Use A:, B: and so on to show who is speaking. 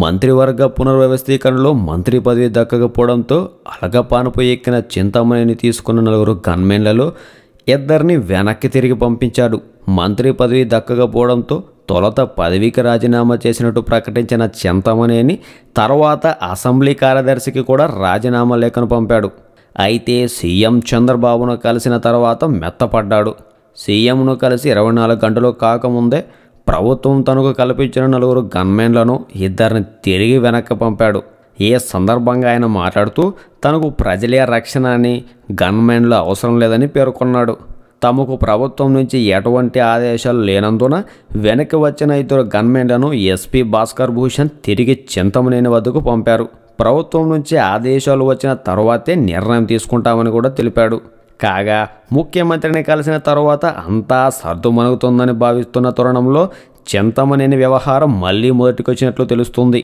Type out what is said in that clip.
A: మంత్రివర్గ పునర్వ్యవస్థీకరణలో మంత్రి పదవి దక్కకపోవడంతో అలగపానుపై ఎక్కిన చింతామణిని తీసుకున్న నలుగురు గన్మెన్లలో ఇద్దరిని వెనక్కి తిరిగి పంపించాడు. మంత్రి పదవి దక్కకపోవడంతో తొలత పదవికి రాజీనామా చేసినట్టు ప్రకటించిన చింతమనేని తర్వాత అసెంబ్లీ కార్యదర్శికి కూడా రాజీనామా లేఖను పంపాడు. అయితే సీఎం చంద్రబాబును కలిసిన తర్వాత మెత్తపడ్డాడు. సీఎంను కలిసి ఇరవై నాలుగు గంటలు కాకముందే ప్రభుత్వం తనకు కల్పించిన నలుగురు గన్మెన్లను ఇద్దరిని తిరిగి వెనక్కి పంపాడు. ఏ సందర్భంగా ఆయన మాట్లాడుతూ తనకు ప్రజలే రక్షణ అని గన్మెన్లు అవసరం లేదని పేర్కొన్నాడు. తమకు ప్రభుత్వం నుంచి ఎటువంటి ఆదేశాలు లేనందున వెనక్కి వచ్చిన ఇద్దరు గన్మెన్లను ఎస్పీ భాస్కర్ భూషణ్ తిరిగి చింతమనేని వద్దకు పంపారు. ప్రభుత్వం నుంచి ఆదేశాలు వచ్చిన తర్వాతే నిర్ణయం తీసుకుంటామని కూడా తెలిపాడు. కాగా ముఖ్యమంత్రిని కలిసిన తర్వాత అంతా సర్దుమణుగుతుందని భావిస్తున్న తరుణంలో చింతమనేని వ్యవహారం మళ్ళీ మొదటికొచ్చినట్లు తెలుస్తుంది.